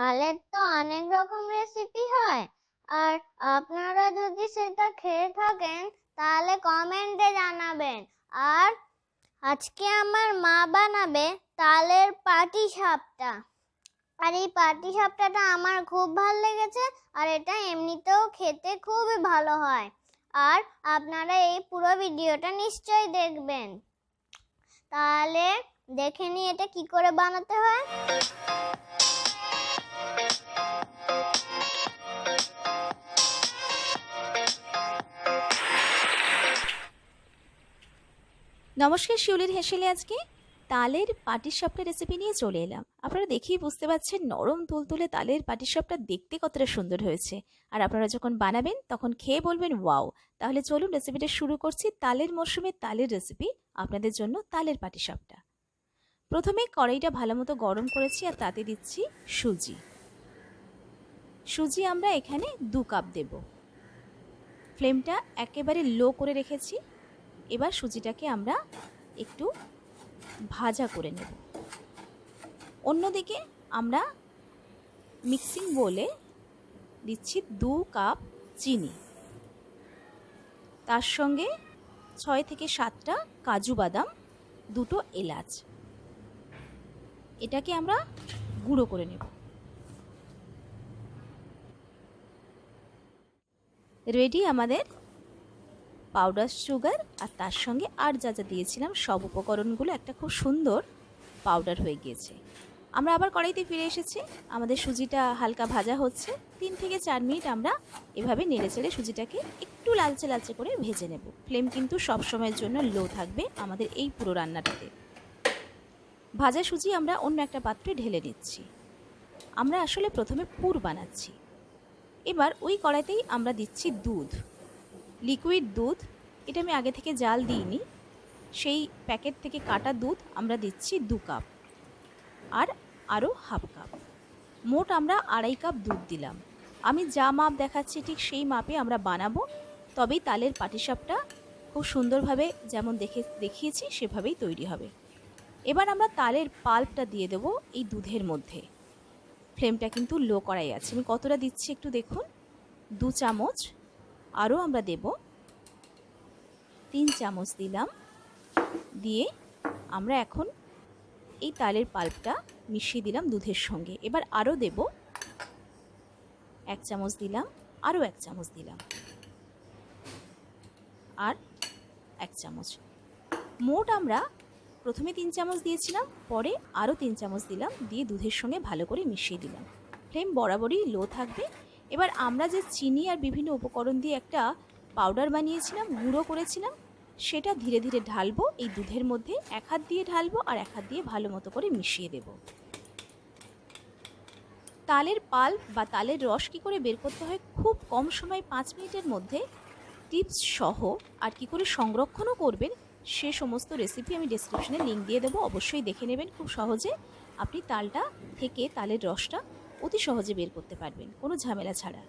তালের তো অনেক রকম রেসিপি হয়। আর আপনারা যদি সেটা খেয়ে থাকেন, তাহলে কমেন্টে জানাবেন। আর আজকে আমার মা বানাবে তালের পাটি সাপটা। আর এই পাটি সাপটাটা আমার খুব ভালো লেগেছে, আর এটা এমনিতেও খেতে খুবই ভালো হয়। আর আপনারা এই পুরো ভিডিওটা নিশ্চয়ই দেখবেন। তাহলে দেখে নিই এটা কি করে বানাতে হয়? নমস্কার, শিউলির হেসেলে আজকে তালের পাটিসাপটা রেসিপি নিয়ে চলে এলাম। আপনারা দেখেই বুঝতে পারছেন, নরম তুলতুলে তালের পাটিসাপটা দেখতে কতটা সুন্দর হয়েছে। আর আপনারা যখন বানাবেন, তখন খেয়ে বলবেন, ওয়াও! তাহলে চলুন রেসিপিটা শুরু করছি। তালের মরশুমে তালের রেসিপি আপনাদের জন্য তালের পাটিসাপটা। প্রথমে কড়াইটা ভালো মতো গরম করেছি আর তাতে দিচ্ছি সুজি। সুজি আমরা এখানে দু কাপ দেব। ফ্লেমটা একেবারে লো করে রেখেছি। এবার সুজিটাকে আমরা একটু ভাজা করে নেব। অন্যদিকে আমরা মিক্সিং বলে দিচ্ছি দু কাপ চিনি। তার সঙ্গে ছয় থেকে সাতটা কাজু বাদাম, দুটো এলাচ। এটাকে আমরা গুঁড়ো করে নেব। রেডি আমাদের পাউডার সুগার আর তার সঙ্গে আর যা যা দিয়েছিলাম, সব উপকরণগুলো একটা খুব সুন্দর পাউডার হয়ে গিয়েছে। আমরা আবার কড়াইতে ফিরে এসেছি। আমাদের সুজিটা হালকা ভাজা হচ্ছে। তিন থেকে চার মিনিট আমরা এভাবে নেড়ে চেড়ে সুজিটাকে একটু লালচে লালচে করে ভেজে নেব। ফ্লেম কিন্তু সব সময়ের জন্য লো থাকবে আমাদের এই পুরো রান্নাটাতে। ভাজা সুজি আমরা অন্য একটা পাত্রে ঢেলে নিচ্ছি। আমরা আসলে প্রথমে পুর বানাচ্ছি। এবার ওই কড়াইতেই আমরা দিচ্ছি দুধ। লিকুইড দুধ, এটা আমি আগে থেকে জাল দিইনি, সেই প্যাকেট থেকে কাটা দুধ আমরা দিচ্ছি দু কাপ আর আরও হাফ কাপ। মোট আমরা আড়াই কাপ দুধ দিলাম। আমি যা মাপ দেখাচ্ছি ঠিক সেই মাপে আমরা বানাবো, তবেই তালের পাটিসাপটা খুব সুন্দরভাবে যেমন দেখে, দেখিয়েছি সেভাবেই তৈরি হবে। এবার আমরা তালের পাল্পটা দিয়ে দেব এই দুধের মধ্যে। ফ্লেমটা কিন্তু লো করাই আছে। আমি কতটা দিচ্ছি একটু দেখুন। দু চামচ আরও আমরা দেব। তিন চামচ দিলাম। দিয়ে আমরা এখন এই তালের পাল্পটা মিশিয়ে দিলাম দুধের সঙ্গে। এবার আরও দেব। এক চামচ দিলাম আরও এক চামচ দিলাম। আর এক চামচ। মোট আমরা প্রথমে তিন চামচ দিয়েছিলাম, পরে আরও তিন চামচ দিলাম। দিয়ে দুধের সঙ্গে ভালো করে মিশিয়ে দিলাম। ফ্লেম বরাবরই লো থাকবে। এবার আমরা যে চিনি আর বিভিন্ন উপকরণ দিয়ে একটা পাউডার বানিয়েছিলাম, গুঁড়ো করেছিলাম, সেটা ধীরে ধীরে ঢালবো, এই দুধের মধ্যে এক হাত দিয়ে ঢালবো আর এক হাত দিয়ে ভালো মতো করে মিশিয়ে দেব। তালের পাল বা তালের রস কী করে বের করতে হয়? খুব কম সময়, পাঁচ মিনিটের মধ্যে টিপস সহ আর কি করে সংরক্ষণও করবেন, সে সমস্ত রেসিপি আমি ডিসক্রিপশনে লিঙ্ক দিয়ে দেবো, অবশ্যই দেখে নেবেন, খুব সহজে। আপনি তালটা থেকে তালের রসটা অতি সহজে বের করতে পারবেন, কোনো ঝামেলা ছাড়া।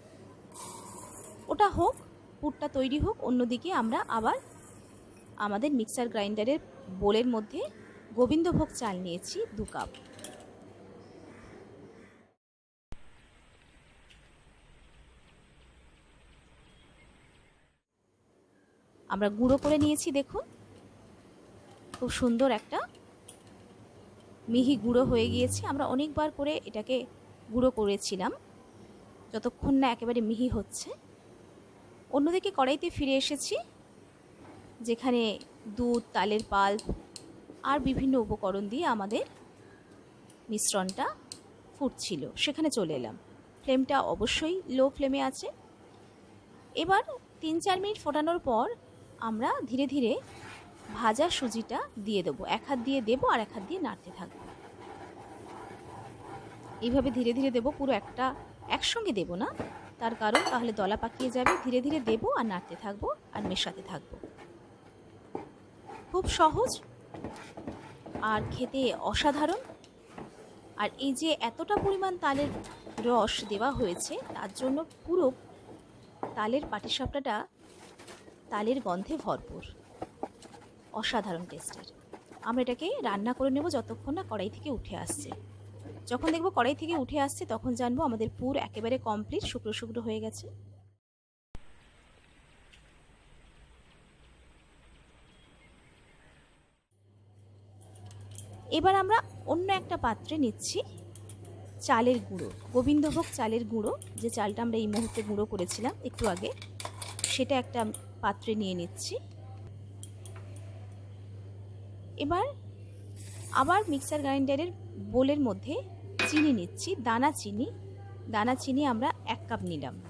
ওটা হোক, পুরটা তৈরি হোক, অন্যদিকে আমরা আবার আমাদের মিক্সার গ্রাইন্ডারের বোলের মধ্যে গোবিন্দভোগ চাল নিয়েছি দু কাপ। আমরা গুঁড়ো করে নিয়েছি, দেখুন। খুব সুন্দর একটা মিহি গুঁড়ো হয়ে গিয়েছে। আমরা অনেকবার করে এটাকে গুঁড়ো করেছিলাম। যতক্ষণ না একেবারে মিহি হচ্ছে। অন্যদিকে কড়াইতে ফিরে এসেছি, যেখানে দুধ, তালের পাল আর বিভিন্ন উপকরণ দিয়ে আমাদের মিশ্রণটা ফুটছিল। সেখানে চলে এলাম। ফ্লেমটা অবশ্যই লো ফ্লেমে আছে। এবার তিন চার মিনিট ফোটানোর পর আমরা ধীরে ধীরে ভাজা সুজিটা দিয়ে দেবো। এক হাত দিয়ে দেবো আর এক হাত দিয়ে নাড়তে থাকব। এইভাবে ধীরে ধীরে দেবো, পুরো একটা একসঙ্গে দেবো না। তার কারণ তাহলে দলা পাকিয়ে যাবে। ধীরে ধীরে দেবো আর নাড়তে থাকব আর মেশাতে থাকব। খুব সহজ আর খেতে অসাধারণ। আর এই যে এতটা পরিমাণ তালের রস দেওয়া হয়েছে, তার জন্য পুরো তালের পাটিসাপটাটা তালের গন্ধে ভরপুর। অসাধারণ টেস্টের। আমরা এটাকে রান্না করে নেব যতক্ষণ না কড়াই থেকে উঠে আসছে। যখন দেখব কড়াই থেকে উঠে আসছে, তখন জানব আমাদের পুর একেবারে কমপ্লিট শুকনো শুকনো হয়ে গেছে। এবার আমরা অন্য একটা পাত্রে নিচ্ছি চালের গুঁড়ো, গোবিন্দভোগ চালের গুঁড়ো, যে চালটা আমরা এই মুহূর্তে গুঁড়ো করেছিলাম একটু আগে, সেটা একটা পাত্রে নিয়ে নিচ্ছি। এবার আবার মিক্সার গ্রাইন্ডারের বোলের মধ্যে চিনি নিচ্ছি, দানা চিনি। দানা চিনি আমরা এক কাপ নিলাম।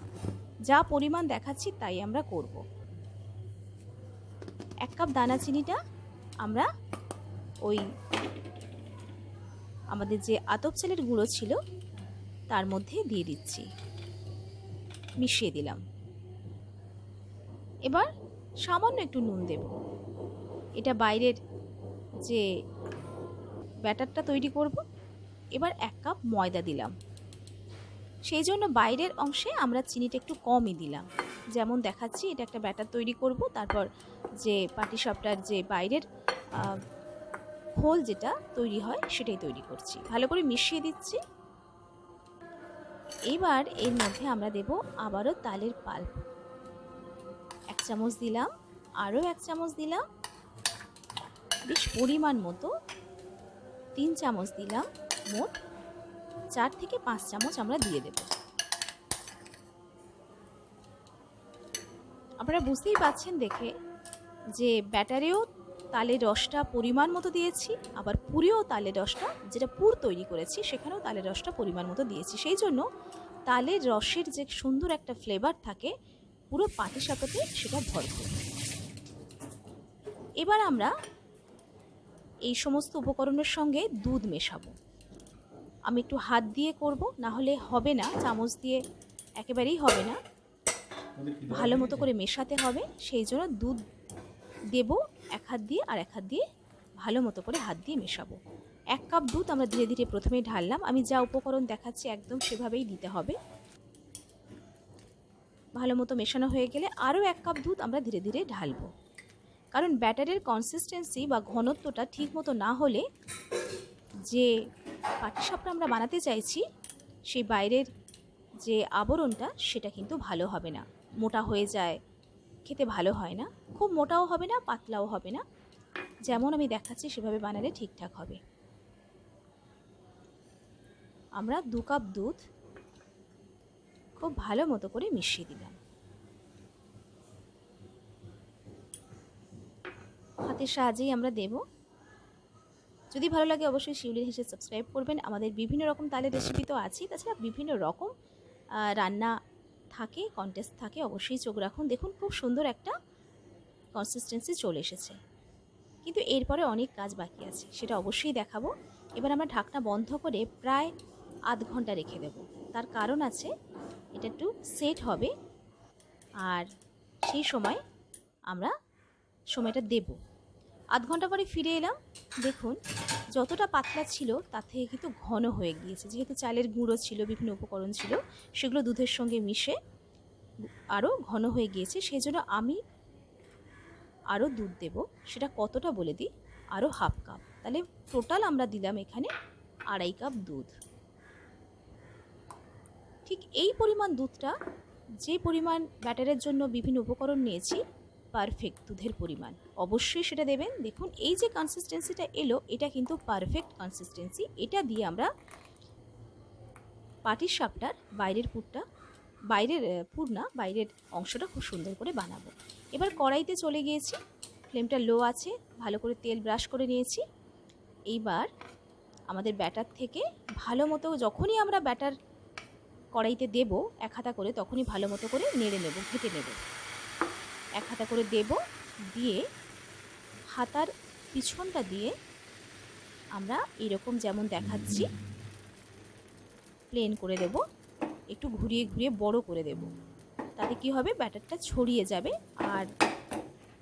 যা পরিমাণ দেখাচ্ছি তাই আমরা করব। এক কাপ দানা চিনিটা আমরা ওই আমাদের যে আতপ চালের গুঁড়ো ছিল, তার মধ্যে দিয়ে দিচ্ছি। মিশিয়ে দিলাম। এবার সামান্য একটু নুন দেব। এটা বাইরের যে ব্যাটারটা তৈরি করব। এবার এক কাপ ময়দা দিলাম। সেই জন্য বাইরের অংশে আমরা চিনিটা একটু কমই দিলাম। যেমন দেখাচ্ছি, এটা একটা ব্যাটার তৈরি করব। তারপর যে পাটি পাটিসাপটার যে বাইরের হোল যেটা তৈরি হয়, সেটাই তৈরি করছি। ভালো করে মিশিয়ে দিচ্ছি। এবার এর মধ্যে আমরা দেব আবারও তালের পাল্প। এক চামচ দিলাম, আরও এক চামচ দিলাম। বেশ পরিমাণ মতো তিন চামচ দিলাম মোট চার থেকে পাঁচ চামচ আমরা দিয়ে দেব। আপনারা বুঝতেই পাচ্ছেন দেখে যে ব্যাটারেও তালের রসটা পরিমাণ মতো দিয়েছি, আবার পুরেও তালের রসটা, যেটা পুর তৈরি করেছি, সেখানেও তালের রসটা পরিমাণ মতো দিয়েছি। সেই জন্য তালের রসের যে সুন্দর একটা ফ্লেভার থাকে, পুরো পাটিসাপটাতে সেটা ভরপুর। এবার আমরা এই সমস্ত উপকরণের সঙ্গে দুধ মেশাবো। আমি একটু হাত দিয়ে করব না হলে হবে না, চামচ দিয়ে একেবারেই হবে না। ভালো মতো করে মেশাতে হবে, সেই জন্য দুধ দেব, এক হাত দিয়ে আর এক হাত দিয়ে ভালো মতো করে হাত দিয়ে মেশাবো। এক কাপ দুধ আমরা ধীরে ধীরে প্রথমে ঢাললাম, আমি যা উপকরণ দেখাচ্ছি একদম সেভাবেই দিতে হবে। ভালো মতো মেশানো হয়ে গেলে আরও এক কাপ দুধ আমরা ধীরে ধীরে ঢালবো। কারণ ব্যাটারের কনসিস্টেন্সি বা ঘনত্বটা ঠিক মতো না হলে যে পাটিসাপটা আমরা বানাতে চাইছি, সেই বাইরের যে আবরণটা, সেটা কিন্তু ভালো হবে না। মোটা হয়ে যায়, খেতে ভালো হয় না। খুব মোটাও হবে না, পাতলাও হবে না। যেমন আমি দেখাচ্ছি, সেভাবে বানালে ঠিকঠাক হবে। আমরা দু কাপ দুধ খুব ভালো মতো করে মিশিয়ে দিলাম। হাতের সাহায্যেই আমরা দেব। যদি ভালো লাগে অবশ্যই শিউলির হেসে সাবস্ক্রাইব করবেন। আমাদের বিভিন্ন রকম তালের রেসিপি তো আছেই। তাছাড়া বিভিন্ন রকম রান্না থাকে কন্টেস্ট থাকে, অবশ্যই চোখ রাখুন। দেখুন খুব সুন্দর একটা কনসিস্টেন্সি চলে এসেছে। কিন্তু এরপরে অনেক কাজ বাকি আছে, সেটা অবশ্যই দেখাবো। এবার আমরা ঢাকনা বন্ধ করে প্রায় আধ ঘণ্টা রেখে দেব। তার কারণ আছে, এটা একটু সেট হবে। আর সেই সময় আমরা সময়টা দেব। আধ ঘণ্টা পরে ফিরে এলাম। দেখুন, যতটা পাতলা ছিল, তার থেকে কিন্তু ঘন হয়ে গিয়েছে। যেহেতু চালের গুঁড়ো ছিল, বিভিন্ন উপকরণ ছিল, সেগুলো দুধের সঙ্গে মিশে আরও ঘন হয়ে গিয়েছে। সেই জন্য আমি আরও দুধ দেব। সেটা কতটা বলে দিই? আরও হাফ কাপ। তাহলে টোটাল আমরা দিলাম এখানে আড়াই কাপ দুধ। ঠিক এই পরিমাণ দুধটা, যে পরিমাণ ব্যাটারের জন্য বিভিন্ন উপকরণ নিয়েছি পারফেক্ট দুধের পরিমাণ। অবশ্যই সেটা দেবেন। দেখুন, এই যে কনসিস্টেন্সিটা এলো, এটা কিন্তু পারফেক্ট কনসিস্টেন্সি এটা দিয়ে আমরা পাটির সাপটার বাইরের পুরটা, বাইরের পুর না, বাইরের অংশটা খুব সুন্দর করে বানাবো। এবার কড়াইতে চলে গিয়েছি। ফ্লেমটা লো আছে, ভালো করে তেল ব্রাশ করে নিয়েছি। এইবার আমাদের ব্যাটার থেকে ভালো মতো যখনই আমরা ব্যাটার কড়াইতে দেব, এক হাতা করে, তখনই ভালো মতো করে নেড়ে নেব, ঘেটে নেব। এক হাতা করে দেব। দিয়ে হাতার পিছনটা দিয়ে আমরা এরকম যেমন দেখাচ্ছি প্লেন করে দেব। একটু ঘুরিয়ে ঘুরিয়ে বড় করে দেব। তাতে কি হবে? ব্যাটারটা ছড়িয়ে যাবে। আর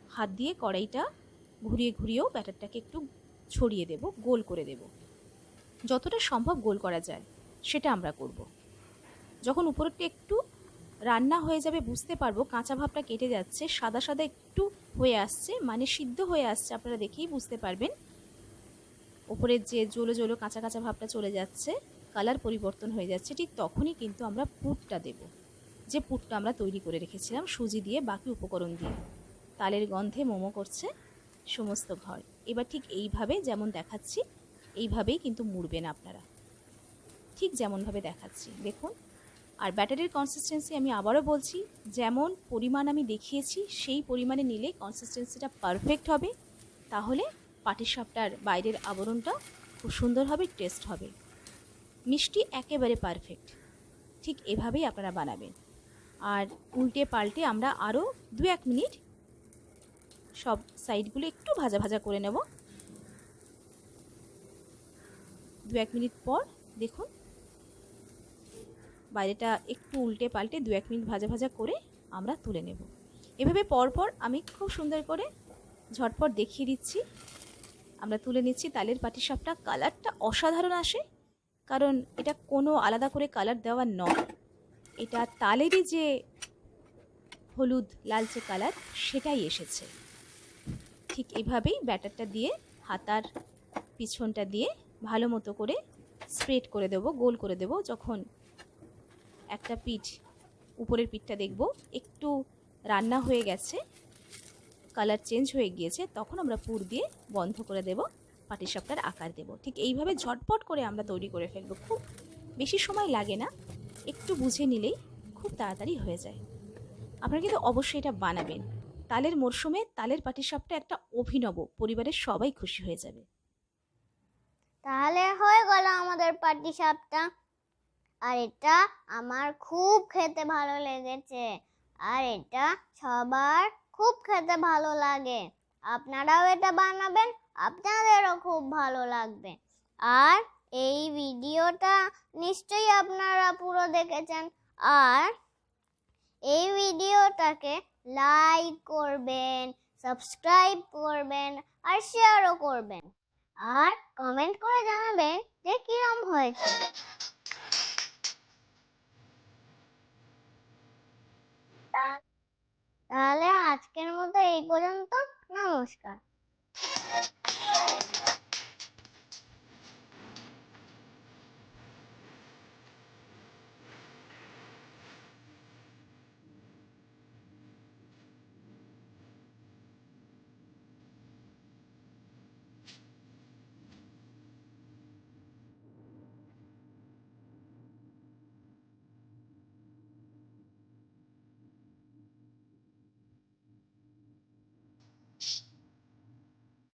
হাত দিয়ে কড়াইটা ঘুরিয়ে ঘুরিয়েও ব্যাটারটাকে একটু ছড়িয়ে দেব, গোল করে দেব। যতটা সম্ভব গোল করা যায়, সেটা আমরা করব। যখন উপরেরটা একটু রান্না হয়ে যাবে, বুঝতে পারব, কাঁচা ভাবটা কেটে যাচ্ছে, সাদা সাদা একটু হয়ে আসছে মানে সিদ্ধ হয়ে আসছে, আপনারা দেখেই বুঝতে পারবেন। ওপরের যে জলো জলো কাঁচা কাঁচা ভাবটা চলে যাচ্ছে, কালার পরিবর্তন হয়ে যাচ্ছে, ঠিক তখনই কিন্তু আমরা পুরটা দেব। যে পুরটা আমরা তৈরি করে রেখেছিলাম, সুজি দিয়ে, বাকি উপকরণ দিয়ে। তালের গন্ধে মোমো করছে সমস্ত ঘর। এবার ঠিক এইভাবে যেমন দেখাচ্ছি, এইভাবেই কিন্তু মুড়বেন আপনারা। ঠিক যেমনভাবে দেখাচ্ছি, দেখুন। আর ব্যাটারির কনসিস্টেন্সি আমি আবারও বলছি, যেমন পরিমাণ আমি দেখিয়েছি, সেই পরিমাণে নিলে কনসিস্টেন্সিটা পারফেক্ট হবে। তাহলে পাটিসাপটার বাইরের আবরণটা খুব সুন্দর হবে টেস্ট হবে। মিষ্টি একেবারে পারফেক্ট ঠিক এভাবেই আপনারা বানাবেন। আর উল্টে পাল্টে আমরা আরও দু এক মিনিট সব সাইডগুলো একটু ভাজা ভাজা করে নেব। দু এক মিনিট পর দেখুন বাইরেটা একটু উল্টে পাল্টে দু এক মিনিট ভাজা ভাজা করে আমরা তুলে নেব। এভাবে পরপর আমি খুব সুন্দর করে ঝটপট দেখিয়ে দিচ্ছি। আমরা তুলে নিচ্ছি তালের পাটিসাপটা কালারটা অসাধারণ আসে, কারণ এটা কোনো আলাদা করে কালার দেওয়া নয়। এটা তালেরই যে হলুদ লালচে কালার, সেটাই এসেছে। ঠিক এভাবেই ব্যাটারটা দিয়ে, হাতার পিছনটা দিয়ে ভালো মতো করে স্প্রেড করে দেব, গোল করে দেব। যখন একটা পিঠ, উপরের পিঠটা দেখব। একটু রান্না হয়ে গেছে কালার চেঞ্জ হয়ে গিয়েছে, তখন আমরা পুর দিয়ে বন্ধ করে দেব পাটিসাপটার আকার দেব। ঠিক এইভাবে ঝটপট করে আমরা তৈরি করে ফেলব। খুব বেশি সময় লাগে না, একটু বুঝে নিলেই খুব তাড়াতাড়ি হয়ে যায়। আপনারা কিন্তু অবশ্যই এটা বানাবেন। তালের মরশুমে তালের পাটিসাপটা একটা অভিনব, পরিবারের সবাই খুশি হয়ে যাবে। তাহলে হয়ে গেল আমাদের পাটি সাপটা আর এটা আমার খুব খেতে ভালো লেগেছে। আর এটা সবার খুব খেতে ভালো লাগে। আপনারাও এটা বানাবেন, আপনাদেরও খুব ভালো লাগবে। আর এই ভিডিওটা নিশ্চয়ই আপনারা পুরো দেখেছেন। আর এই ভিডিওটাকে লাইক করবেন, সাবস্ক্রাইব করবেন আর শেয়ারও করবেন। আর কমেন্ট করে জানাবেন যে কিরম হয়েছে। তাহলে আজকের মতো এই পর্যন্ত নমস্কার